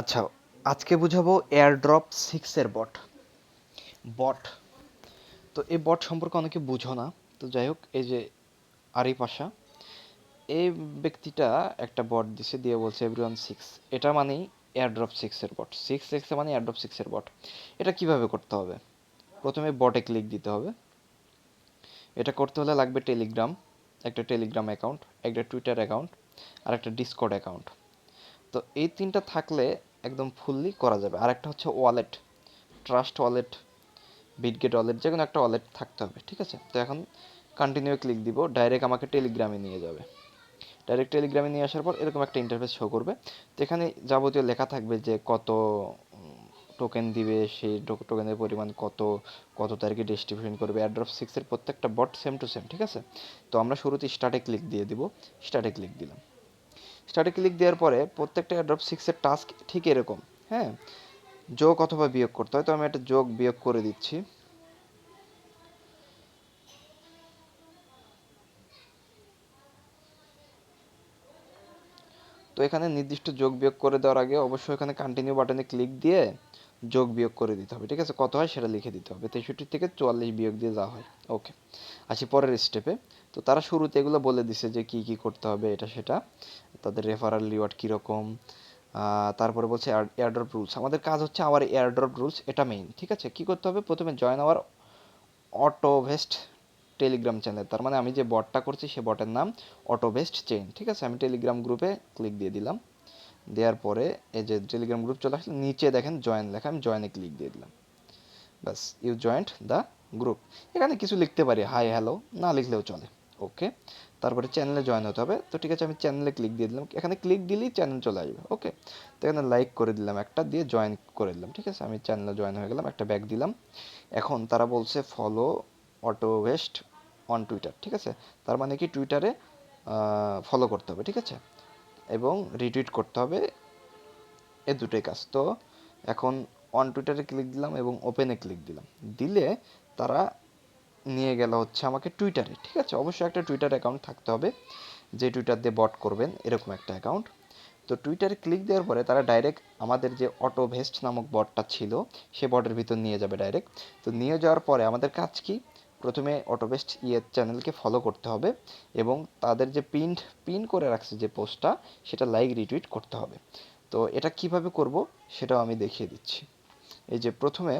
আচ্ছা আজকে বুঝাবো এয়ারড্রপ সিক্সের বট বট তো এই বট সম্পর্কে অনেকে বুঝো না। তো যাই হোক, এই যে আরিফ আশা, এই ব্যক্তিটা একটা বট দিছে, দিয়ে বলছে এভরিওয়ান সিক্স এটা মানেই এয়ারড্রপ সিক্সের বট সিক্স সিক্স মানে এয়ারড্রপ সিক্সের বট এটা কীভাবে করতে হবে? প্রথমে বটে ক্লিক দিতে হবে। এটা করতে হলে লাগবে টেলিগ্রাম একটা টেলিগ্রাম অ্যাকাউন্ট একটা টুইটার অ্যাকাউন্ট আর একটা ডিসকর্ড অ্যাকাউন্ট তো এই তিনটা থাকলে একদম ফুললি করা যাবে। আর একটা হচ্ছে wallet Trust wallet Bitget wallet যে কোনো একটা ওয়ালেট থাকতে হবে, ঠিক আছে? তো এখন কন্টিনিউ ক্লিক দিব ডাইরেক্ট আমাকে টেলিগ্রামে নিয়ে যাবে। ডাইরেক্ট টেলিগ্রামে নিয়ে আসার পর এরকম একটা ইন্টারফেস শো করবে। তো এখানে যাবতীয় লেখা থাকবে যে কত টোকেন দিবে, সেই টোকেনের পরিমাণ কত কত তারিখে ডিস্ট্রিবিউশন করবে। অ্যাড্রপ সিক্সের প্রত্যেকটা বট সেম টু সেম ঠিক আছে? তো আমরা শুরুতে স্টার্টে ক্লিক দিয়ে দিব স্টার্টে ক্লিক দিলাম। স্টার্টে ক্লিক দেওয়ার পরে প্রত্যেকটা অ্যাড্রপ সিক্সের টাস্ক ঠিক এরকম হ্যাঁ? যোগ অথবা বিয়োগ করতে হয়, তো আমি একটা যোগ বিয়োগ করে দিচ্ছি। তো এখানে নির্দিষ্ট যোগ বিয়োগ করে দেওয়ার আগে অবশ্যই এখানে কন্টিনিউ বাটনে ক্লিক দিয়ে যোগ বিয়োগ করে দিতে হবে, ঠিক আছে? কত হয় সেটা লিখে দিতে হবে। তেষট্টি থেকে চুয়াল্লিশ বিয়োগ দিয়ে যাওয়া হয় ওকে আসি পরের স্টেপে তো তারা শুরুতে এগুলো বলে দিছে যে কি কি করতে হবে, এটা সেটা। তাদের রেফারাল রিওয়ার্ড কীরকম তারপরে বলছে এয়ারড্রপ রুলস আমাদের কাজ হচ্ছে আওয়ার এয়ারড্রপ রুলস এটা মেইন ঠিক আছে? কি করতে হবে? প্রথমে join our Autovest Telegram channel তার মানে আমি যে বটটা করছি সে বটের নাম অটো বেস্ট চেইন ঠিক আছে? আমি টেলিগ্রাম গ্রুপে ক্লিক দিয়ে দিলাম। দেওয়ার পরে এই যে টেলিগ্রাম গ্রুপ চলে আসলে, নিচে দেখেন জয়েন লেখা, আমি জয়েনে ক্লিক দিয়ে দিলাম। ব্যাস ইউ জয়েন্ট দ্য গ্রুপ এখানে কিছু লিখতে পারি হাই হ্যালো না লিখলেও চলে। ওকে তারপরে চ্যানেলে জয়েন হতে হবে। তো ঠিক আছে, আমি চ্যানেলে ক্লিক দিয়ে দিলাম। এখানে ক্লিক দিলেই চ্যানেল চলে আসবে। ওকে তো এখানে লাইক করে দিলাম একটা, দিয়ে জয়েন করে দিলাম। ঠিক আছে? আমি চ্যানেলে জয়েন হয়ে গেলাম, একটা ব্যাগ দিলাম। এখন তারা বলছে follow Autovest on Twitter ঠিক আছে? তার মানে কি টুইটারে ফলো করতে হবে। ঠিক আছে? এবং রিটুইট করতে হবে এ দুটোই কাজ। তো এখন অন টুইটারে ক্লিক দিলাম এবং ওপেনে ক্লিক দিলাম। দিলে তারা নিয়ে গেল হচ্ছে আমাকে টুইটারে ঠিক আছে? অবশ্যই একটা টুইটার অ্যাকাউন্ট থাকতে হবে, যে টুইটার দিয়ে বট করবেন, এরকম একটা অ্যাকাউন্ট তো টুইটারে ক্লিক দেওয়ার পরে তারা ডাইরেক্ট আমাদের যে অটো ভেস্ট নামক বটটা ছিল, সে বটের ভিতর নিয়ে যাবে ডাইরেক্ট তো নিয়ে যাওয়ার পরে আমাদের কাজ কি? প্রথমে অটোবেস্ট ইয়ে চ্যানেলকে ফলো করতে হবে এবং তাদের যে পিন্ড পিন করে রাখছে যে পোস্টটা, সেটা লাইক রিটুইট করতে হবে। তো এটা কীভাবে করব সেটাও আমি দেখিয়ে দিচ্ছি। এই যে প্রথমে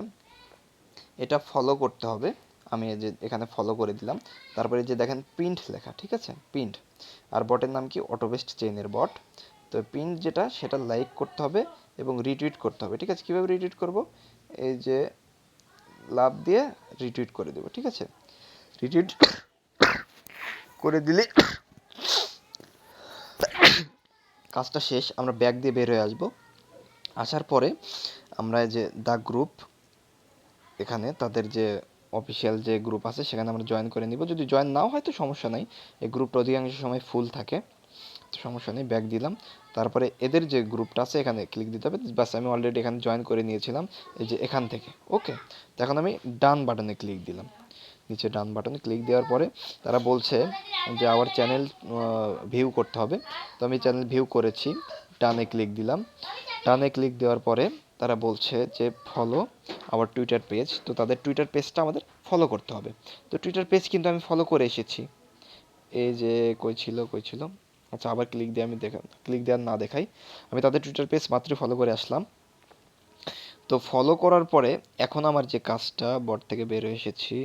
এটা ফলো করতে হবে। আমি এই যে এখানে ফলো করে দিলাম। তারপরে যে দেখেন প্রিন্ট লেখা, ঠিক আছে? প্রিন্ট আর বটের নাম কি? অটোবেস্ট চেইনের বট তো প্রিন্ট যেটা, সেটা লাইক করতে হবে এবং রিটুইট করতে হবে। ঠিক আছে? কীভাবে রিটুইট করব? এই যে লাভ দিয়ে রিটুইট করে দেবো, ঠিক আছে? রিটুইট করে দিলে কাজটা শেষ, আমরা ব্যাগ দিয়ে বের হয়ে আসব। আসার পরে আমরা যে দ্য গ্রুপ এখানে তাদের যে অফিসিয়াল যে গ্রুপ আছে, সেখানে আমরা জয়েন করে নিব। যদি জয়েন নাও হয় তো সমস্যা নাই, এই গ্রুপটা অধিকাংশ সময় ফুল থাকে, তো সমস্যা নেই, ব্যাগ দিলাম। তারপরে এদের যে গ্রুপটা আছে, এখানে ক্লিক দিতে হবে। বাস আমি অলরেডি এখানে জয়েন করে নিয়েছিলাম। এই যে এখান থেকে ওকে তো এখন আমি ডান বাটনে ক্লিক দিলাম। নিচে ডান বাটনে ক্লিক দেওয়ার পরে তারা বলছে যে আবার চ্যানেল ভিউ করতে হবে। তো আমি চ্যানেল ভিউ করেছি ডানে ক্লিক দিলাম। ডানে ক্লিক দেওয়ার পরে তারা বলছে যে ফলো আবার টুইটার পেজ তো তাদের টুইটার পেজটা আমাদের ফলো করতে হবে। তো টুইটার পেজ কিন্তু আমি ফলো করে এসেছি। এই যে, কই ছিল কই ছিল? আচ্ছা আবার ক্লিক দিয়ে আমি দেখা ক্লিক দেওয়ার না দেখাই। আমি তাদের টুইটার পেজ মাত্র ফলো করে আসলাম। তো ফলো করার পরে এখন আমার যে কাজটা বট থেকে বের হয়ে এসেছি।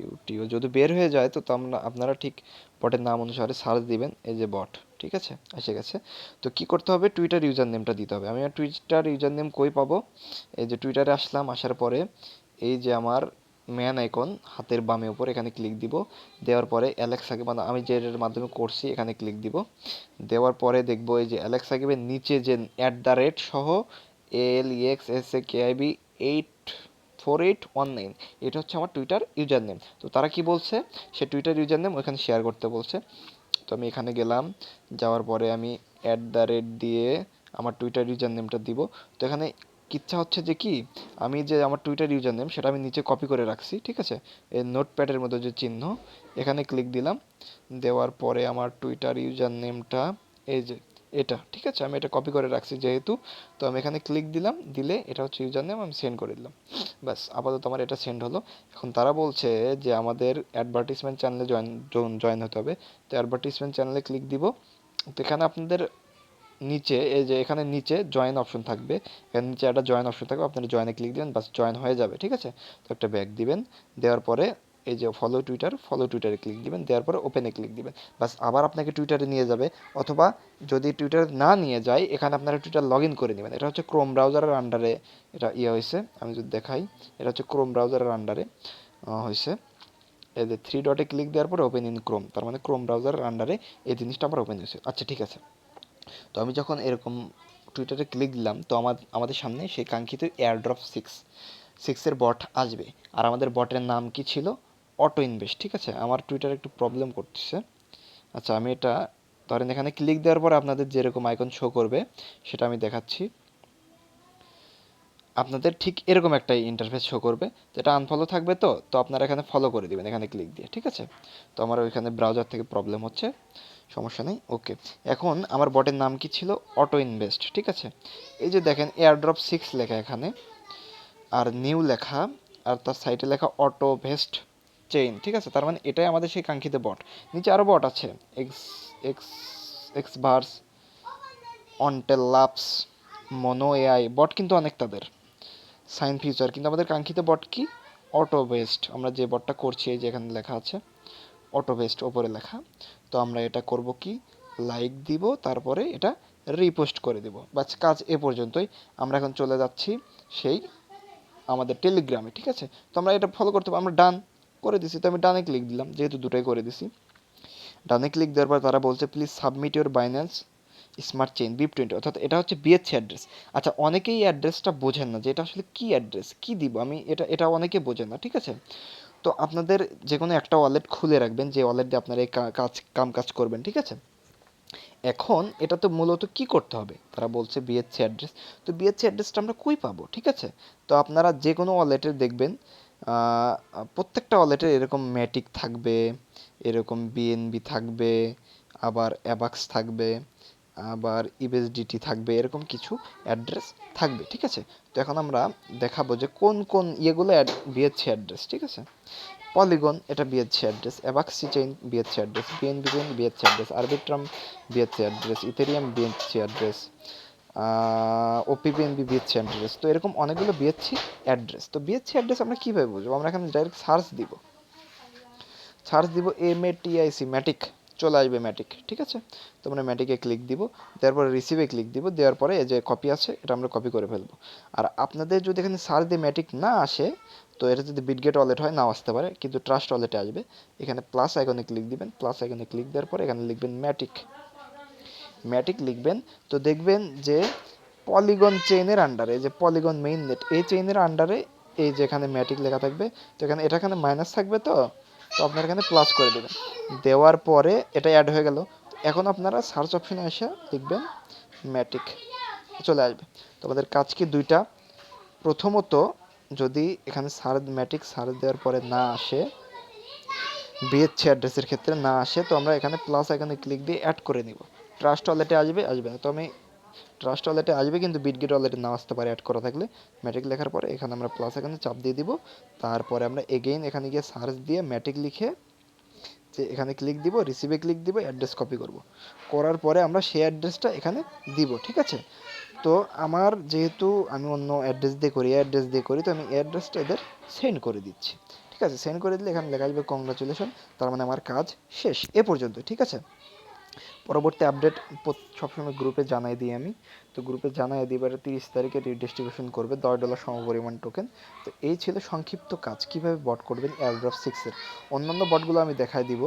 ইউটিউব যদি বের হয়ে যায়, তো আমরা আপনারা ঠিক বটের নাম অনুসারে সার্চ দিবেন, এই যে বট ঠিক আছে? এসে গেছে। তো কি করতে হবে? টুইটার ইউজার নেমটা দিতে হবে। আমি টুইটার ইউজার নেম কই পাবো? এই যে টুইটারে আসলাম, আসার পরে এই যে আমার ম্যান আইকন হাতের বামে উপর, এখানে ক্লিক দিব। দেওয়ার পরে অ্যালেক্সাকে মানে আমি যে মাধ্যমে করছি, এখানে ক্লিক দিব। দেওয়ার পরে দেখব এই যে অ্যালেক্সা গেবের নিচে যে অ্যাট দ্য রেট সহ L EX S A K IB eight four eight one nine এটা হচ্ছে আমার টুইটার ইউজার নেম তো তারা কি বলছে? সে টুইটার ইউজার নেম ওইখানে শেয়ার করতে বলছে। তো আমি এখানে গেলাম, যাওয়ার পরে আমি অ্যাট দ্য রেট দিয়ে আমার টুইটার ইউজার নেমটা দিব। তো এখানে ইচ্ছা হচ্ছে যে কি, আমি যে আমার টুইটার ইউজার নেম সেটা আমি নিচে কপি করে রাখছি, ঠিক আছে? এই নোটপ্যাডের মধ্যে যে চিহ্ন, এখানে ক্লিক দিলাম। দেওয়ার পরে আমার টুইটার ইউজার নেমটা এই যে এটা, ঠিক আছে? আমি এটা কপি করে রাখছি যেহেতু, তো আমি এখানে ক্লিক দিলাম, দিলে এটা হচ্ছে ইউজার নেম আমি সেন্ড করে দিলাম। ব্যাস, আপাতত আমার এটা সেন্ড হলো। এখন তারা বলছে যে আমাদের অ্যাডভার্টিসমেন্ট চ্যানেলে জয়েন জয়েন হতে হবে। তো অ্যাডভার্টিসমেন্ট চ্যানেলে ক্লিক দিব। তো এখানে আপনাদের নিচে, এই যে এখানে নিচে জয়েন অপশন থাকবে। এখানে নিচে একটা জয়েন অপশন থাকবে আপনারা জয়েনে ক্লিক দিবেন, বাস জয়েন হয়ে যাবে, ঠিক আছে? তো একটা ব্যাক দিবেন, দেওয়ার পরে এই যে ফলো টুইটার ফলো টুইটারে ক্লিক দিবেন, দেওয়ার পরে ওপেনে ক্লিক দিবেন। বাস আবার আপনাকে টুইটারে নিয়ে যাবে, অথবা যদি টুইটার না নিয়ে যায়, এখানে আপনারা টুইটার লগ ইন করে নেবেন। এটা হচ্ছে ক্রোম ব্রাউজারের আন্ডারে এটা ইয়ে হয়েছে, আমি যদি দেখাই, এটা হচ্ছে ক্রোম ব্রাউজারের আন্ডারে হয়েছে। এই যে থ্রি ডটে ক্লিক দেওয়ার পরে ওপেন ইন ক্রোম তার মানে ক্রোম ব্রাউজারের আন্ডারে এই জিনিসটা আবার ওপেন হয়েছে। আচ্ছা ঠিক আছে। তো আমি যখন এরকম টুইটারে ক্লিক দিলাম, তো আমার, আমাদের সামনে সেই কাঙ্ক্ষিত এয়ারড্রপ সিক্স সিক্সের বট আসবে। আর আমাদের বটের নাম কি ছিল? অটো ইনভেস্ট ঠিক আছে? আমার টুইটার একটু প্রবলেম করতেছে। আচ্ছা আমি এটা, ধরেন এখানে ক্লিক দেওয়ার পরে আপনাদের যেরকম আইকন শো করবে, সেটা আমি দেখাচ্ছি। আপনাদের ঠিক এরকম একটা ইন্টারফেস শো করবে। তো এটা আনফলো থাকবে তো তো আপনারা এখানে ফলো করে দিবেন এখানে ক্লিক দিয়ে, ঠিক আছে? তো আমার ওইখানে ব্রাউজার থেকে প্রবলেম হচ্ছে। সমস্যা নেই ওকে এখন আমার বটের নাম কি ছিল? অটো ইনভেস্ট ঠিক আছে? এই যে দেখেন এয়ারড্রপ সিক্স লেখা এখানে, আর নিউ লেখা, আর তার সাইটে লেখা অটো ভেস্ট চেইন ঠিক আছে? তার মানে এটাই আমাদের সেই কাঙ্ক্ষিত বট নিচে আরও বট আছে X X X verse Ontel laps mono AI bot কিন্তু অনেক তাদের। সাইন ফিউচার কিন্তু আমাদের কাঙ্ক্ষিত বট কি? অটো বেস্ট আমরা যে বটটা করছি, এই যে এখানে লেখা আছে। অটো বেস্ট ওপরে লেখা। তো আমরা এটা করব কি? লাইক দিব, তারপরে এটা রিপোস্ট করে দিব। বাস কাজ এ পর্যন্তই। আমরা এখন চলে যাচ্ছি সেই আমাদের টেলিগ্রামে ঠিক আছে? তো আমরা এটা ফলো করতে আমরা ডান করে দিছি। তো আমি ডানে ক্লিক দিলাম, যেহেতু দুটোই করে দিছি। ডানে ক্লিক দেওয়ার পর তারা বলছে please submit your Binance smart chain BEP twenty অর্থাৎ এটা হচ্ছে বিএসসি অ্যাড্রেস আচ্ছা অনেকেই অ্যাড্রেসটা বোঝেন না যে এটা আসলে কী অ্যাড্রেস কী দিব? আমি এটা এটা অনেকে বোঝেন না, ঠিক আছে? তো আপনাদের যে কোনো একটা ওয়ালেট খুলে রাখবেন, যে ওয়ালেট দিয়ে আপনারা এই কাজ, কাম কাজ করবেন, ঠিক আছে? এখন এটা তো মূলত কি করতে হবে? তারা বলছে বিএসসি অ্যাড্রেস তো বিএসসি অ্যাড্রেসটা আমরা কই পাবো, ঠিক আছে? তো আপনারা যে কোনো ওয়ালেটের দেখবেন প্রত্যেকটা ওয়ালেটের এরকম ম্যাটিক থাকবে, এরকম বিএনবি থাকবে, আবার অ্যাবাক্স থাকবে আবার ইউএসডিটি থাকবে, এরকম কিছু অ্যাড্রেস থাকবে, ঠিক আছে? তো এখন আমরা দেখাবো যে কোন কোন ইয়েগুলো অ্যাড বিএসসি অ্যাড্রেস ঠিক আছে? পলিগন এটা BSC address Abaxi chain BSC address BNB chain BSC address Arbitrum BSC address Ethereum BSC address opBNB BSC address তো এরকম অনেকগুলো বিএসসি অ্যাড্রেস তো বিএসসি অ্যাড্রেস আমরা কীভাবে বুঝব? আমরা এখানে ডাইরেক্ট সার্চ দিব। সার্চ দিব এম এ টিআইসি ম্যাটিক চলে আসবে ম্যাটিক ঠিক আছে? তো আমরা ম্যাটিকে ক্লিক দিব, দেওয়ার পরে রিসিভে ক্লিক দিব, দেওয়ার পরে এই যে কপি আছে, এটা আমরা কপি করে ফেলব। আর আপনাদের যদি এখানে সার্চ দিয়ে ম্যাটিক না আসে, তো এটা যদি বিটগেট ওয়ালেট হয়, নাও আসতে পারে, কিন্তু ট্রাস্ট ওয়ালেটে আসবে। এখানে প্লাস আইকনে ক্লিক দিবেন প্লাস আইকনে ক্লিক দেওয়ার পরে এখানে লিখবেন ম্যাটিক ম্যাটিক লিখবেন, তো দেখবেন যে পলিগন চেইনের আন্ডারে যে পলিগন মেইন নেট এই চেইনের আন্ডারে এই যে এখানে ম্যাটিক লেখা থাকবে, তো এখানে এটা এখানে মাইনাস থাকবে তো? তো আপনার এখানে প্লাস করে দেবেন। দেওয়ার পরে এটা অ্যাড হয়ে গেল। এখন আপনারা সার্চ অপশনে এসে লিখবেন ম্যাটিক চলে আসবে। তো আমাদের কাজ কি দুইটা? প্রথমত যদি এখানে সার্চ ম্যাটিক সার্চ দেওয়ার পরে না আসে বিএসসি অ্যাড্রেসের ক্ষেত্রে না আসে, তো আমরা এখানে প্লাস এখানে ক্লিক দিয়ে অ্যাড করে নিব। ট্রাস্ট ওয়ালেটে আসবে আসবে না। তো আমি ট্রাস্ট ওয়ালেটে আসবে কিন্তু বিটগেট ওয়ালেটে না আসতে পারে অ্যাড করা থাকলে ম্যাটিক লেখার পরে এখানে আমরা প্লাস এখানে চাপ দিয়ে দিব। তারপরে আমরা এগেইন এখানে গিয়ে সার্চ দিয়ে ম্যাটিক লিখে যে এখানে ক্লিক দিব রিসিভে ক্লিক দিব অ্যাড্রেস কপি করব। করার পরে আমরা সেই অ্যাড্রেসটা এখানে দিব, ঠিক আছে? তো আমার যেহেতু আমি অন্য অ্যাড্রেস দিয়ে করি অ্যাড্রেস দিয়ে করি, তো আমি অ্যাড্রেসটা এদের সেন্ড করে দিচ্ছি। ঠিক আছে? সেন্ড করে দিলে এখানে লেখা আসবে কংগ্রাচুলেশন তার মানে আমার কাজ শেষ, এ পর্যন্ত, ঠিক আছে? পরবর্তী আপডেট সবসময় গ্রুপে জানাই দিই আমি। তো গ্রুপে জানাই দিই এবারে তিরিশ তারিখে ডিস্ট্রিবিউশন করবে দশ ডলার সমপরিমাণ টোকেন তো এই ছিল সংক্ষিপ্ত কাজ, কীভাবে বট করবেন এয়ারড্রপ সিক্সের অন্যান্য বটগুলো আমি দেখাই দিব।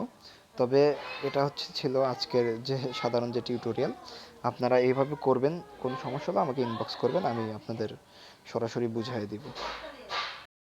তবে এটা হচ্ছে ছিল আজকের যে সাধারণ যে টিউটোরিয়াল আপনারা এইভাবে করবেন, কোনো সমস্যা হলে আমাকে ইনবক্স করবেন, আমি আপনাদের সরাসরি বুঝাই দিব।